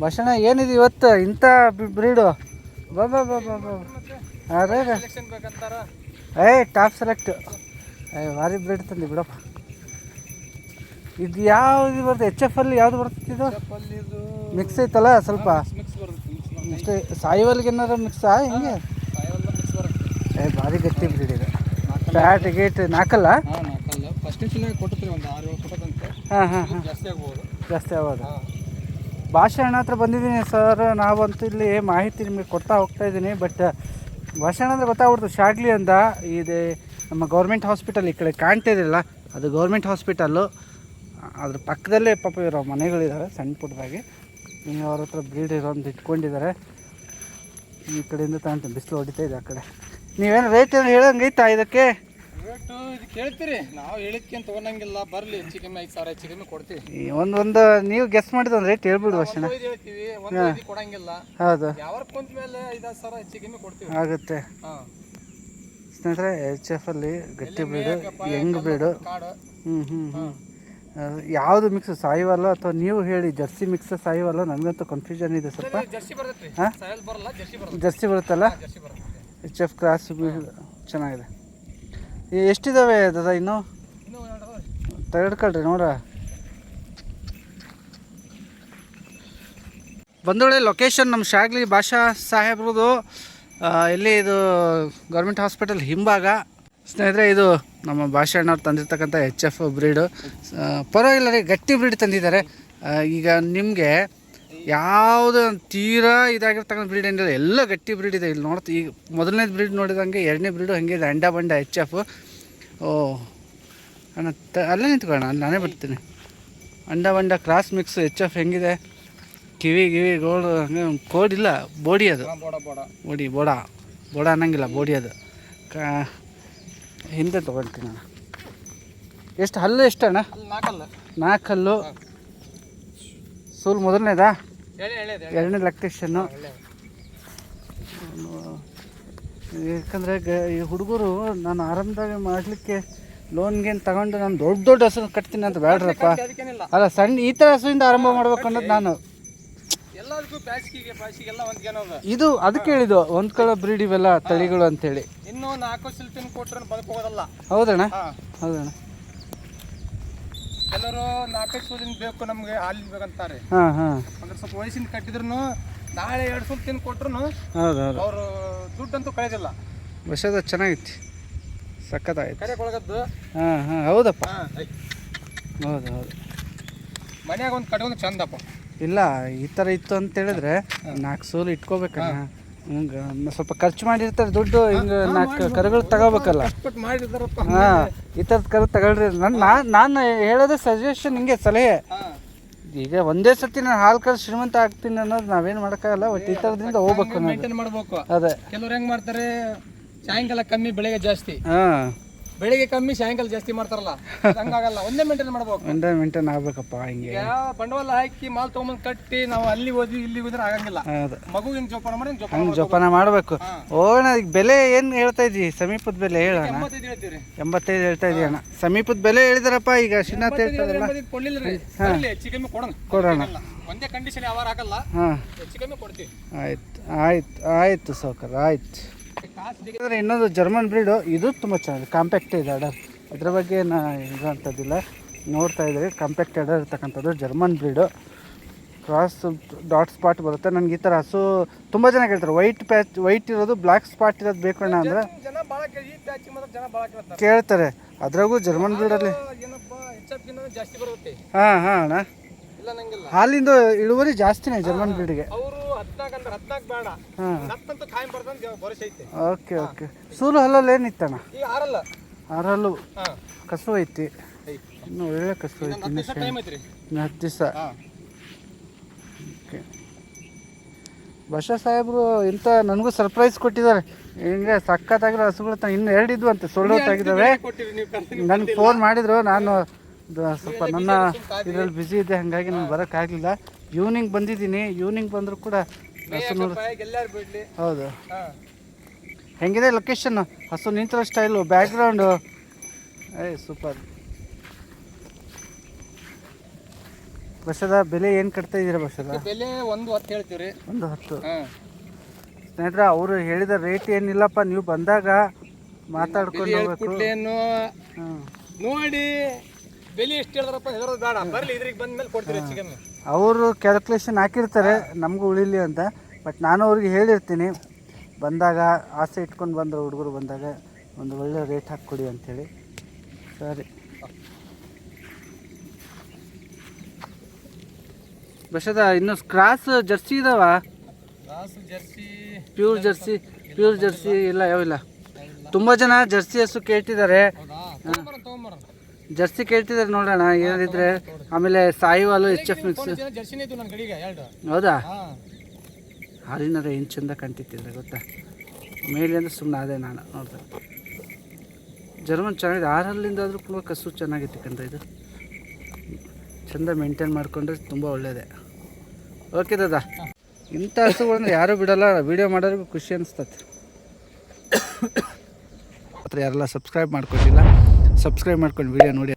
ಭಾಷಣ ಏನಿದೆ ಇವತ್ತು? ಇಂಥ ಬ್ರೀಡು. ಬಾ ಬಾ ಬಾ ಬಾ ಬಾ. ಅದೇ ಏಯ್ ಟಾಪ್ ಸೆಲೆಕ್ಟ್. ಏ ಭಾರಿ ಬ್ರೀಡ್ ತಂದು ಬಿಡಪ್ಪ. ಇದು ಯಾವ್ದು ಬರುತ್ತೆ ಎಚ್ ಎಫ್ ಅಲ್ಲಿ ಯಾವ್ದು ಬರುತ್ತೆ ಇದು? ಮಿಕ್ಸ್ ಐತಲ್ಲ ಸ್ವಲ್ಪ. ಅಷ್ಟೇ ಸಾಯಿವಲ್ಗೆ ಏನಾರ ಮಿಕ್ಸಾ ಹಿಂಗೆ? ಏ ಭಾರಿ ಗಟ್ಟಿ ಬ್ರೀಡ್ ಇದೆ. ಫ್ಯಾಟ್ ಗೇಟ್ ನಾಲ್ಕಲ್ಲ ಹಾಂ ಹಾಂ ಹಾಂ. ಜಾಸ್ತಿ ಆಗ್ಬೋದು. ಜಾಸ್ತಿ ಆಗೋದು ಹಾಂ ಭಾಷೆ ಅಣ್ಣ ಹತ್ರ ಬಂದಿದ್ದೀನಿ ಸರ್. ನಾವಂತೂ ಇಲ್ಲಿ ಮಾಹಿತಿ ನಿಮಗೆ ಕೊಡ್ತಾ ಹೋಗ್ತಾ ಇದ್ದೀನಿ. ಬಟ್ ಭಾಷಣ ಅಂದರೆ ಗೊತ್ತಾಗ್ಬಿಡ್ತು. ಶಾಗ್ಲಿ ಅಂತ ಇದೆ. ನಮ್ಮ ಗೌರ್ಮೆಂಟ್ ಹಾಸ್ಪಿಟಲ್ ಈ ಕಡೆ ಕಾಣ್ತಾ ಇದೆಯಲ್ಲ ಅದು ಗೌರ್ಮೆಂಟ್ ಹಾಸ್ಪಿಟಲ್ಲು ಅದ್ರ ಪಕ್ಕದಲ್ಲೇ ಪಾಪ ಇರೋ ಮನೆಗಳಿದ್ದಾವೆ ಸಣ್ಣ ಪುಟ್ಟದಾಗಿ ನೀವು ಅವ್ರ ಹತ್ರ ಬ್ರೀಡ್ ಇರೋಂದು ಇಟ್ಕೊಂಡಿದ್ದಾರೆ. ಈ ಕಡೆಯಿಂದ ತಗೊಂತೀನಿ ಬಿಸಿಲು ಹೊಡಿತಾ ಇದೆ ಆ ಕಡೆ. ನೀವೇನು ರೇಟ್ ಏನು ಹೇಳಂಗೈತಾ ಇದಕ್ಕೆ? ರೇಟು ಇದು ಕೇಳ್ತೀರಿ. ನಾವು ಹೇಳಿದ್ಕೇನು ತೊಗೊಳಂಗಿಲ್ಲ ಬರಲಿ ಹೆಚ್ಚು ಕಮ್ಮಿ ಐದು ಸಾವಿರ ಹೆಚ್ಚು ಕಮ್ಮಿ ಕೊಡ್ತೀವಿ. ಈ ಒಂದು ಒಂದು ನೀವು ಗೆಸ್ ಮಾಡಿದ ಒಂದು ರೇಟ್ ಹೇಳ್ಬಿಡು ಭಾಷಣ ಒಂದು ಐದು ಹೇಳ್ತೀವಿ. ಒಂದು ಐದು ಕೊಡಂಗಿಲ್ಲ. ಹೌದು. ಯಾವ ಕುಂತ ಮೇಲೆ ಐದಾರು ಸಾವಿರ ಹೆಚ್ಚು ಕಮ್ಮಿ ಕೊಡ್ತೀವಿ. ಆಗುತ್ತೆ. ಹಾಂ. ಸ್ನೇಹಿತರೆ ಎಚ್ ಎಫ್ ಅಲ್ಲಿ ಗಟ್ಟಿ ಬೀಡು ಹೆಂಗ್ ಬೀಡು. ಕಾಡು. ಹ್ಞೂ ಹ್ಞೂ ಹ್ಞೂ ಯಾವುದು ಮಿಕ್ಸ್ ಸಾಯಿವಲ್ಲ ಅಥವಾ ನೀವು ಹೇಳಿ ಜರ್ಸಿ ಮಿಕ್ಸ್ ಸಾಯಿವಲ್ಲ ನನಗಂತೂ ಕನ್ಫ್ಯೂಷನ್ ಇದೆ ಸ್ವಲ್ಪ. ಜರ್ಸಿ ಬರುತ್ತೆ ರೀ. ಬರಲ್ಲ ಜರ್ಸಿ ಬರುತ್ತೆ ಜರ್ಸಿ ಬರುತ್ತಲ್ಲ? ಜರ್ಸಿ ಬರುತ್ತೆ. ಎಚ್ ಎಫ್ ಕ್ರಾಸ್ ಚೆನ್ನಾಗಿದೆ. ಈ ಎಷ್ಟಿದಾವೆ ದಾದಾ ಇನ್ನು. ತೆಗೆಡ್ಕೊಳ್ರಿ ನೋಡ ಬಂದೊಳ್ಳೆ ಲೊಕೇಶನ್ ನಮ್ಮ ಶಾಗ್ಲಿ ಭಾಷಾ ಸಾಹೇಬ್ರದು. ಇಲ್ಲಿ ಇದು ಗೌರ್ಮೆಂಟ್ ಹಾಸ್ಪಿಟಲ್ ಹಿಂಭಾಗ. ಸ್ನೇಹಿತರೆ, ಇದು ನಮ್ಮ ಭಾಷಾ ಅಣ್ಣವ್ರು ತಂದಿರ್ತಕ್ಕಂಥ ಎಚ್ ಎಫ್ ಬ್ರೀಡು ಪರವಾಗಿಲ್ಲ ರೀ, ಗಟ್ಟಿ ಬ್ರೀಡ್ ತಂದಿದ್ದಾರೆ. ಈಗ ನಿಮಗೆ ಯಾವುದು ತೀರಾ ಇದಾಗಿರ್ತಕ್ಕಂಥ ಬ್ರೀಡ್ ಏನಿಲ್ಲ. ಎಲ್ಲ ಗಟ್ಟಿ ಬ್ರೀಡ್ ಇದೆ. ಇಲ್ಲಿ ನೋಡ್ತಾ ಈಗ ಮೊದಲನೇ ಬ್ರೀಡ್ ನೋಡಿದಂಗೆ ಎರಡನೇ ಬ್ರೀಡು ಹಂಗೆ ಇದೆ. ಅಂಡ ಬಂಡ ಎಚ್ ಎಫ್ ಓ ಅಣ್ಣ ತ ಅಲ್ಲೇ ನಿಂತ್ಕೊಳ್ಳೋಣ ಅಲ್ಲಿ ನಾನೇ ಬರ್ತೀನಿ. ಅಂಡ ಬಂಡ ಕ್ರಾಸ್ ಮಿಕ್ಸ್ ಎಚ್ ಎಫ್ ಹೆಂಗಿದೆ? ಕಿವಿ ಗಿವಿ ಗೋಲ್ಡ್ ಹಂಗೆ ಕೋಡ್ ಇಲ್ಲ. ಬೋಡಿ ಅದು. ಬೋಡ ಬೋಡ. ಬೋಡಿ ಬೋಡ. ಬೋಡ ಅನ್ನಂಗಿಲ್ಲ ಬೋಡಿ ಅದು. ಕಾ ಹಿಂದೆ ತೊಗೊಳ್ತೀನಿ ಅಣ್ಣ. ಎಷ್ಟು ಹಲ್ಲು ಎಷ್ಟು ಅಣ್ಣ ನಾಲ್ಕಲ್ಲು ನಾಲ್ಕಲ್ಲ ನಾಲ್ಕು ಹಲ್ಲು ಸೂಲ್ ಮೊದಲನೇದಾ? ಎರಡನೇ ಲೊಕೇಶನ್ನು ಯಾಕಂದರೆ ಗ ಈ ಹುಡುಗರು ನಾನು ಆರಂಭದಾಗ ಮಾಡಲಿಕ್ಕೆ ಲೋನ್ಗೇನು ತಗೊಂಡು ನಾನು ದೊಡ್ಡ ದೊಡ್ಡ ಹಸು ಕಟ್ತೀನಿ ಅಂತ ಬೇಡ್ರಪ್ಪ ಅಲ್ಲ ಸಣ್ಣ ಈ ಥರ ಹಸುವಿಂದ ಆರಂಭ ಮಾಡ್ಬೇಕು ಅನ್ನೋದು ನಾನು. ಇದು ಅದಕ್ಕೆ ಹೇಳಿದ್ದು ಒಂದು ಕಡೆ ಬ್ರೀಡ್ ಇವೆಲ್ಲ ತಳಿಗಳು ಅಂತೇಳಿ ಇನ್ನೂ ನಾಲ್ಕು ಸಿಲ್ಪಿನ ಕೊಟ್ಟರೆ ಬದುಕೋದಲ್ಲ ಹೌದಣ್ಣ? ಹೌದಣ್ಣ. ಎಲ್ಲರೂ ನಾಲ್ಕೈದು ಸೂಲಿನ ಬೇಕು ನಮ್ಗೆ ಹಾಲಿನ ಬೇಕಂತಾರೆ ಹಾ ಹಾಂ. ಅಂದ್ರೆ ಸ್ವಲ್ಪ ವಯಸ್ಸಿನ ಕಟ್ಟಿದ್ರು ನಾಳೆ ಎರಡು ಸೂಲ್ ತಿಂದು ಕೊಟ್ರು ಹೌದು ಹೌದು. ಅವರು ದುಡ್ಡಂತೂ ಕಳೆದಿಲ್ಲ. ವರ್ಷದ ಚೆನ್ನಾಗಿತ್ತು ಸಖತ್ತಾಯ್ತು ಕರೆ ಕೊಳಗದ್ದು ಹಾಂ ಹಾಂ ಹೌದಪ್ಪ. ಹಾಂ ಹೌದು ಹೌದು. ಮನ್ಯಾಗ ಒಂದು ಕಟ್ಕೊಂಡು ಚಂದಪ್ಪ. ಇಲ್ಲ ಈ ಥರ ಇತ್ತು ಅಂತ ಹೇಳಿದ್ರೆ ನಾಲ್ಕು ಸೋಲು ಇಟ್ಕೋಬೇಕಣ್ಣ. ಹಿಂಗೆ ಸ್ವಲ್ಪ ಖರ್ಚು ಮಾಡಿರ್ತಾರೆ ದುಡ್ಡು ಹಿಂಗೆ ನಾಲ್ಕು ಕರುಗಳು ತಗೋಬೇಕಲ್ಲ. ಹಾಂ ಈ ಥರದ ಕರು ತಗೊಳ್ರಿ. ನನ್ನ ನಾನು ಹೇಳೋದು ಸಜೆಷನ್ ಹಿಂಗೆ ಸಲಹೆ. ಈಗ ಒಂದೇ ಸತಿ ನಾನು ಹಾಲು ಕರೆದು ಶ್ರೀಮಂತ ಆಗ್ತೀನಿ ಅನ್ನೋದು ನಾವೇನು ಮಾಡೋಕ್ಕಾಗಲ್ಲ ಒಟ್ಟು ಈ ಥರದಿಂದ ಹೋಗ್ಬೇಕು ಮಾಡ್ಬೇಕು. ಅದೇ. ಕೆಲವ್ರು ಹೆಂಗ್ ಮಾಡ್ತಾರೆ ಸಾಯಂಕಾಲ ಕಮ್ಮಿ ಬೆಳಗ್ಗೆ ಜಾಸ್ತಿ. ಹಾಂ. ಬೆಳಿಗ್ಗೆ ಕಮ್ಮಿ ಸಾಯಂಕಾಲ ಜಾಸ್ತಿ ಮಾಡ್ತಾರಲ್ಲ. ಹಂಗಾಗಲ್ಲ. ಒಂದೇ ಮೆಂಟೇನ್ ಮಾಡ್ಬೇಕು. ಒಂದೇ ಮೆಂಟೇನ್ ಆಗ್ಬೇಕಪ್ಪ ಹಿಂಗೆ. ಬಂಡವಾಳ ಹಾಕಿ ಮಾಲ್ ತಗೊಂಬಂದ್ ಕಟ್ಟಿ ನಾವು ಅಲ್ಲಿ ಓದಿ ಇಲ್ಲಿ ಹೋದ್ರೆ ಆಗಂಗಿಲ್ಲ. ಮಗು ಹಿಂಗ್ ಜೋಪಾನ ಮಾಡಿ ಹಿಂಗ್ ಜೋಪಾನ ಮಾಡಬೇಕು. ಹೋಗೋಣ ಈಗ ಬೆಲೆ ಏನು ಹೇಳ್ತಾ ಇದ್ವಿ ಸಮೀಪದ ಬೆಲೆ ಹೇಳೋಣ ಎಂಬತ್ತೈದು ಹೇಳ್ತಾ ಇದೀಯ ಅಣ್ಣ. ಸಮೀಪದ ಬೆಲೆ ಹೇಳಿದಾರಪ್ಪ ಈಗ ಶ್ರೀನಾಥ್ ಹೇಳ್ತಾರಲ್ಲ. ಕೊಡೋಣ. ಒಂದೇ ಕಂಡೀಷನ್ ಆಗಲ್ಲ. ಆಯ್ತು ಆಯ್ತು ಆಯಿತು ಸೌಕರ್ ಆಯ್ತು. ಇನ್ನೊಂದು ಜರ್ಮನ್ ಬ್ರೀಡು ಇದು ತುಂಬ ಚೆನ್ನಾಗಿದೆ. ಕಾಂಪ್ಯಾಕ್ಟ್ ಇದೆ ಅಡರ್ ಅದ್ರ ಬಗ್ಗೆ ನಾ ಇದು ಅಂತದಿಲ್ಲ. ನೋಡ್ತಾ ಇದ್ದೀವಿ ಕಾಂಪ್ಯಾಕ್ಟ್ ಅಡರ್ ಇರ್ತಕ್ಕಂಥದ್ದು German breed cross dot spot ಬರುತ್ತೆ. ನನಗೆ ಈ ಥರ ಹಸು ತುಂಬ ಜನ ಕೇಳ್ತಾರೆ. ವೈಟ್ ಪ್ಯಾಚ್ ವೈಟ್ ಇರೋದು ಬ್ಲ್ಯಾಕ್ ಸ್ಪಾಟ್ ಇರೋದು ಬೇಕು ಅಣ್ಣ ಅಂದರೆ ಕೇಳ್ತಾರೆ. ಅದ್ರಾಗೂ ಜರ್ಮನ್ ಬ್ರೀಡಲ್ಲಿ ಹಾಂ ಹಾಂ ಅಣ್ಣ. ಹಾಲಿಂದು ಇಳುವರಿ ಜಾಸ್ತಿನೇ ಜರ್ಮನ್ ಬ್ರೀಡ್ಗೆ ಹದ್ನಾಲ್ಕು ಬೇಡ. ಹತ್ತಂತೂ ಬರ್ತಂತ ಐತೆ. Okay okay. ಸೂಲು ಹಲ್ಲಲ್ಲಿ ಏನಿತ್ತಣ್ಣ ಈ ಆರಲ್ಲ. ಕಸು ಐತಿ. ಇನ್ನು ಒಳ್ಳೆ ಕಸು ಐತಿ ಇನ್ನು ಹತ್ತು ದಿವಸ. ಓಕೆ. ಬಷಾ ಸಾಹೇಬರು ಇಂಥ ನನಗೂ ಸರ್ಪ್ರೈಸ್ ಕೊಟ್ಟಿದ್ದಾರೆ. ಹಿಂಗೆ ಸಕ್ಕತ್ತಾಗಿರೋ ಹಸುಗಳು ತ ಇನ್ನು ಎರಡು ಇದ್ವು ಅಂತೆ ಸೊಳ್ಳೆ ತೆಗಿದಾವೆ ನನಗೆ ಫೋನ್ ಮಾಡಿದ್ರು ನಾನು ಸ್ವಲ್ಪ ನನ್ನ ಇದರಲ್ಲಿ ಬ್ಯುಸಿ ಇದೆ ಹಾಗಾಗಿ ನಾನು ಬರೋಕ್ಕಾಗಲಿಲ್ಲ. ಈವ್ನಿಂಗ್ ಬಂದಿದ್ದೀನಿ. ಇವ್ನಿಂಗ್ ಬಂದರೂ ಕೂಡ ಹಸು ನೋಡಿ. ಹೌದು. ಹೆಂಗಿದೆ ಲೊಕೇಶನ್ ಹಸು ನಿಂತಿರೋ ಸ್ಟೈಲು ಬ್ಯಾಕ್ಗ್ರೌಂಡು ಏ ಸೂಪರ್ ಬಸದ ಬೆಲೆ ಏನು ಕಟ್ತಾ ಇದ್ದೀರಾ ಬಸದ? ಬೆಲೆ ಒಂದು ಹತ್ತು ಹೇಳ್ತೀವಿ ರೀ ಒಂದು ಹತ್ತು. ಸ್ನೇಹಿತರೆ ಅವರು ಹೇಳಿದ ರೇಟ್ ಏನಿಲ್ಲಪ್ಪ ನೀವು ಬಂದಾಗ ಮಾತಾಡ್ಕೊಂಡು ಹೋಗ್ಬೇಕು. ನೋಡಿ ಬೆಲೆ ಎಷ್ಟು ಹೇಳಿದ್ರಪ್ಪ ಹೇಳೋದು ಬೇಡ. ಬರಲಿ ಇದ್ರಿಗೆ ಬಂದ ಮೇಲೆ ಕೊಡ್ತೀರಿ ಅವರು ಕ್ಯಾಲ್ಕುಲೇಷನ್ ಹಾಕಿರ್ತಾರೆ ನಮಗೂ ಉಳಿಲಿ ಅಂತ. ಬಟ್ ನಾನು ಅವ್ರಿಗೆ ಹೇಳಿರ್ತೀನಿ ಬಂದಾಗ ಆಸೆ ಇಟ್ಕೊಂಡು ಬಂದರು ಹುಡುಗರು ಬಂದಾಗ ಒಂದು ಒಳ್ಳೆ ರೇಟ್ ಹಾಕ್ಕೊಡಿ ಅಂಥೇಳಿ ಸರಿ. ಬಸದ ಇನ್ನು ಕ್ರಾಸ್ ಜರ್ಸಿ ಇದಾವ? ರಾಸು jersey pure jersey pure jersey ಇಲ್ಲ ಯಾವಿಲ್ಲ ತುಂಬ ಜನ ಜರ್ಸಿ ಹಸು ಕೇಳ್ತಿದ್ದಾರೆ. ಜರ್ಸಿ ಕೇಳ್ತಿದ್ದಾರೆ ನೋಡೋಣ ಏನಿದ್ರೆ ಆಮೇಲೆ ಸಾಯಿವಾಲು ಎಚ್ ಎಫ್ ಮಿಕ್ಸ್. ಹೌದಾ? ಹಾಂ ಹಾಲಿನದ ಏನು ಚಂದ ಕಂಟಿತ್ತಿದ್ರೆ ಗೊತ್ತಾ? ಮೇಲಿಂದ ಸುಮ್ಮನೆ ಅದೇ ನಾನು ನೋಡ್ದೆ. ಜರ್ಮನ್ ಚೆನ್ನಾಗಿದೆ. ಆರಲ್ಲಿಂದ ಆದರೂ ಕೂಡ ಕಸು ಚೆನ್ನಾಗಿತ್ತು ಕಂಡ್ರೆ ಇದು. ಚಂದ ಮೇಂಟೈನ್ ಮಾಡಿಕೊಂಡ್ರೆ ತುಂಬ ಒಳ್ಳೆಯದೇ ಓಕೆ ದಾದಾ. ಇಂಥ ಹಸುಗಳನ್ನ ಯಾರೂ ಬಿಡಲ್ಲ. ವೀಡಿಯೋ ಮಾಡೋರಿಗೂ ಖುಷಿ ಅನಿಸ್ತದೆ. ಹತ್ರ ಯಾರೆಲ್ಲ ಸಬ್ಸ್ಕ್ರೈಬ್ ಮಾಡ್ಕೊಂಡಿಲ್ಲ ಸಬ್ಸ್ಕ್ರೈಬ್ ಮಾಡ್ಕೊಂಡು ವೀಡಿಯೋ ನೋಡಿ.